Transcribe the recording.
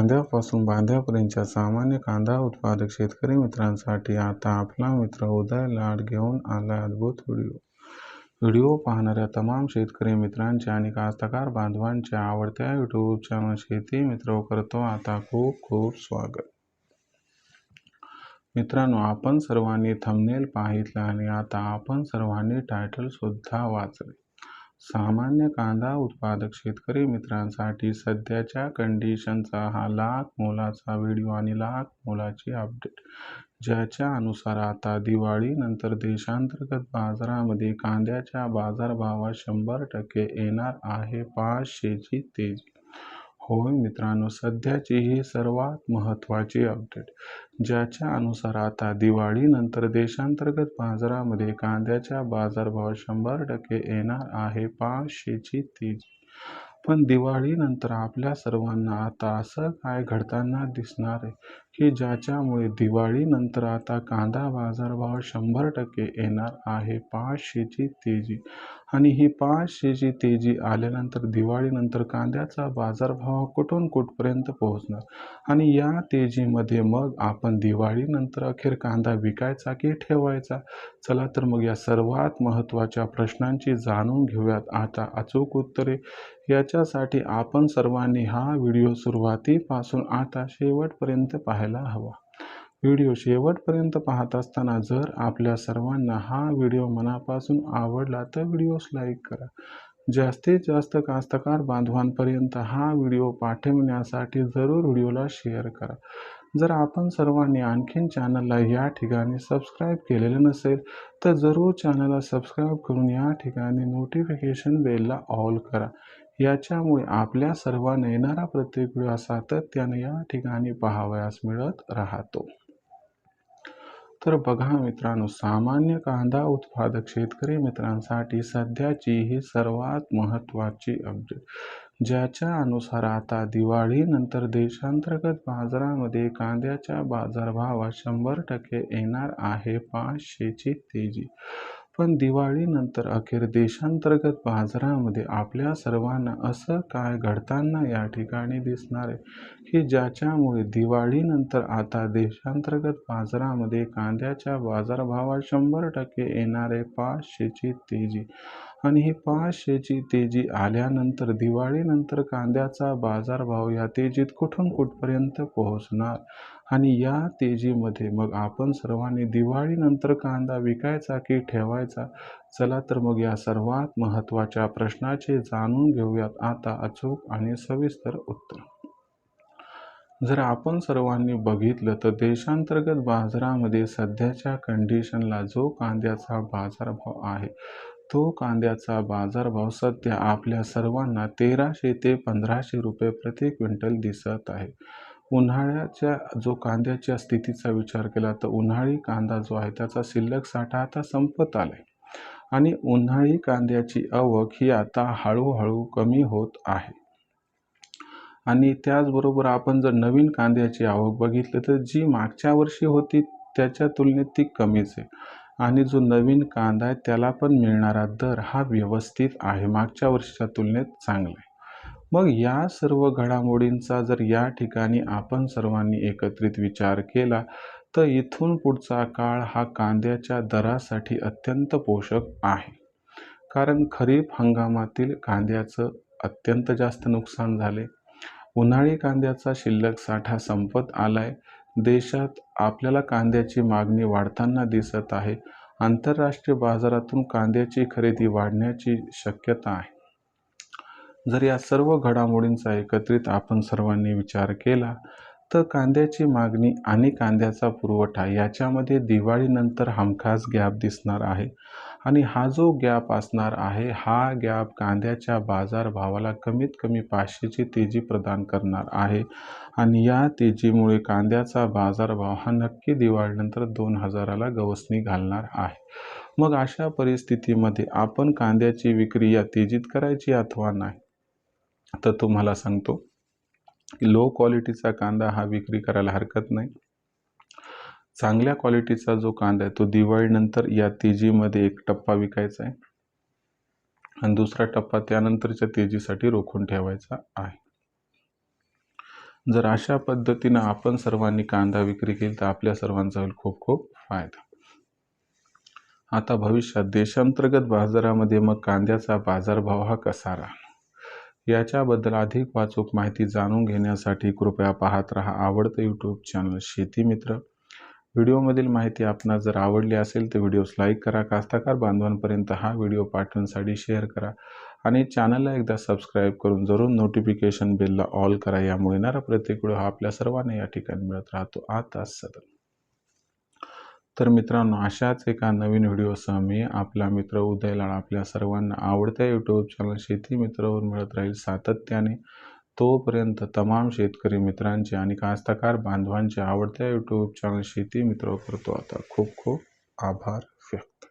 कांद्यापासून बांध्यापर्यंतच्या सामान्य कांदा उत्पादक शेतकरी मित्रांसाठी आता आपला मित्र उदय लाड घेऊन आला अद्भुत व्हिडिओ. व्हिडिओ पाहणाऱ्या तमाम शेतकरी मित्रांचे आणि कास्तकार बांधवांच्या आवडत्या यूट्यूब चॅनल शेती मित्र करतो आता खूप खूप स्वागत. मित्रांनो आपण सर्वांनी थंबनेल पाहितला आणि आता आपण सर्वांनी टायटल सुद्धा वाचले. सामान्य कांदा उत्पादक शेतकरी मित्रांसाठी सध्याच्या कंडिशनचा हा लाख मोलाचा व्हिडिओ आणि लाख मोलाची अपडेट ज्याच्या अनुसार आता दिवाळीनंतर देशांतर्गत बाजारामध्ये कांद्याच्या बाजारभावात शंभर टक्के येणार आहे. पाचशेची तेजी होय मित्रांनो सध्याची ही सर्वात महत्त्वाची अपडेट ज्याच्या अनुसार आता दिवाळीनंतर देशांतर्गत बाजारामध्ये कांद्याच्या बाजारभाव शंभर टक्के येणार आहे पाचशेची तेजी पण दिवाळीनंतर आपल्या सर्वांना आता असं काय घडताना दिसणार आहे? की ज्याच्यामुळे दिवाळीनंतर आता कांदा बाजारभाव शंभर टक्के येणार आहे. पाचशेची तेजी. आणि ही पाचशेची तेजी आल्यानंतर दिवाळीनंतर कांद्याचा बाजारभाव कुठून कुठपर्यंत पोहोचणार? आणि या तेजीमध्ये मग आपण दिवाळीनंतर अखेर कांदा विकायचा की ठेवायचा? चला तर मग या सर्वात महत्त्वाच्या प्रश्नांची जाणून घेऊयात. आता अचूक उत्तरे. याच्यासाठी आपण सर्वांनी हा व्हिडिओ सुरुवातीपासून आता शेवटपर्यंत पाहायला हवा. व्हिडिओ शेवटपर्यंत पाहत असताना जर आपल्या सर्वांना हा व्हिडिओ मनापासून आवडला तर व्हिडिओस लाईक करा. जास्तीत जास्त कास्तकार बांधवांपर्यंत हा व्हिडिओ पाठवण्यासाठी जरूर व्हिडिओला शेअर करा. जर आपण सर्वांनी आणखीन चॅनलला या ठिकाणी सबस्क्राईब केलेलं नसेल तर जरूर चॅनलला सबस्क्राईब करून या ठिकाणी नोटिफिकेशन बेलला ऑल करा. याच्यामुळे आपल्या सर्वांना येणारा प्रत्येक व्हिडिओ सातत्याने या ठिकाणी पाहावयास मिळत राहतो. तर बघा मित्रांनो सामान्य कांदा उत्पादक शेतकरी मित्रांसाठी सध्याची ही सर्वात महत्त्वाची अपडेट ज्याच्या अनुसार आता दिवाळीनंतर देशांतर्गत बाजारामध्ये कांद्याच्या बाजारभावात शंभर टक्के येणार आहे पाचशेची तेजी. पण दिवाळीनंतर अखेर देशांतर्गत बाजारामध्ये आपल्या सर्वांना असं काय घडताना या ठिकाणी दिसणार आहे? की ज्याच्यामुळे दिवाळीनंतर आता देशांतर्गत बाजारामध्ये कांद्याच्या बाजारभावात शंभर टक्के येणारे पाचशेची तेजी आणि ही पाचशेची तेजी आल्यानंतर दिवाळीनंतर कांद्याचा बाजारभाव या तेजीत कुठून कुठपर्यंत पोहोचणार? आणि या तेजीमध्ये मग आपण सर्वांनी दिवाळीनंतर कांदा विकायचा की ठेवायचा? चला तर मग या सर्वात महत्त्वाच्या प्रश्नाचे जाणून घेऊयात. आता अचूक आणि सविस्तर उत्तर. जर आपण सर्वांनी बघितलं तर देशांतर्गत बाजारामध्ये सध्याच्या कंडिशनला जो कांद्याचा बाजारभाव आहे तो कांद्याचा बाजारभाव सध्या आपल्या सर्वांना तेराशे ते पंधराशे रुपये प्रति क्विंटल दिसत आहे. उन्हाळ्याच्या जो कांद्याच्या स्थितीचा विचार केला तर उन्हाळी कांदा जो आहे त्याचा शिल्लक साठा आता संपत आला आहे आणि उन्हाळी कांद्याची आवक ही आता हळूहळू कमी होत आहे. आणि त्याचबरोबर आपण जर नवीन कांद्याची आवक बघितली तर जी मागच्या वर्षी होती त्याच्या तुलनेत ती कमीच आहे. आणि जो नवीन कांदा आहे त्याला पण मिळणारा दर हा व्यवस्थित आहे. मागच्या वर्षीच्या तुलनेत चांगला आहे. मग या सर्व घडामोडींचा जर या ठिकाणी आपण सर्वांनी एकत्रित विचार केला तर इथून पुढचा काळ हा कांद्याच्या दरासाठी अत्यंत पोषक आहे. कारण खरीप हंगामातील कांद्याचं अत्यंत जास्त नुकसान झाले. उन्हाळी कांद्याचा शिल्लक साठा संपत आलाय. देशात आपल्याला कांद्याची मागणी वाढताना दिसत आहे. आंतरराष्ट्रीय बाजारातून कांद्याची खरेदी वाढण्याची शक्यता आहे. जर या सर्व घडामोडींचा एकत्रित आपण सर्वांनी विचार केला तर कांद्याची मागणी आणि कांद्याचा पुरवठा याच्यामध्ये दिवाळीनंतर हमखास गॅप दिसणार आहे. आणि हा जो गॅप असणार आहे हा गॅप कांद्याच्या बाजारभावाला कमीत कमी पाचशेची तेजी प्रदान करणार आहे. आणि या तेजीमुळे कांद्याचा बाजारभाव हा नक्की दिवाळीनंतर दोन हजाराला गवसणी घालणार आहे. मग अशा परिस्थितीमध्ये आपण कांद्याची विक्री या तेजीत करायची अथवा नाही? तर तुम्हाला सांगतो लो क्वालिटीचा कांदा हा विक्री करायला हरकत नाही. चांगल्या क्वालिटीचा जो कांदा आहे तो दिवाळीनंतर या तेजीमध्ये एक टप्पा विकायचा आहे. आणि दुसरा टप्पा त्यानंतरच्या तेजीसाठी रोखून ठेवायचा आहे. जर अशा पद्धतीनं आपण सर्वांनी कांदा विक्री केली तर आपल्या सर्वांचा होईल खूप खूप फायदा. आता भविष्यात देशांतर्गत बाजारामध्ये मग कांद्याचा बाजारभाव हा कसा राहणार? याच्याबद्दल अधिक वाचूक माहिती जाणून घेण्यासाठी कृपया पाहत रहा आवडतं यूट्यूब चॅनल शेती मित्र. व्हिडिओमधील माहिती आपणास जर आवडली असेल तर व्हिडिओस लाईक करा कास्ताकार बांधवांपर्यंत हा व्हिडिओ पाठवण्यासाठी शेअर करा आणि चॅनलला एकदा सबस्क्राईब करून जरूर नोटिफिकेशन बेलला ऑल करा. यामुळे येणारा प्रत्येक व्हिडिओ हा आपल्या सर्वांना या ठिकाणी मिळत राहतो. आता सदन. तर मित्रांनो अशाच एका नवीन व्हिडिओसह मी आपला मित्र उदयलाळ आपल्या सर्वांना आवडत्या यूट्यूब चॅनल शेती मित्रावर मिळत राहील सातत्याने. तोपर्यंत तमाम शेतकरी मित्रांचे आणि कास्तकार बांधवांचे आवडत्या यूट्यूब चॅनल शेती मित्र करतो. आता खूप खूप आभार व्यक्त.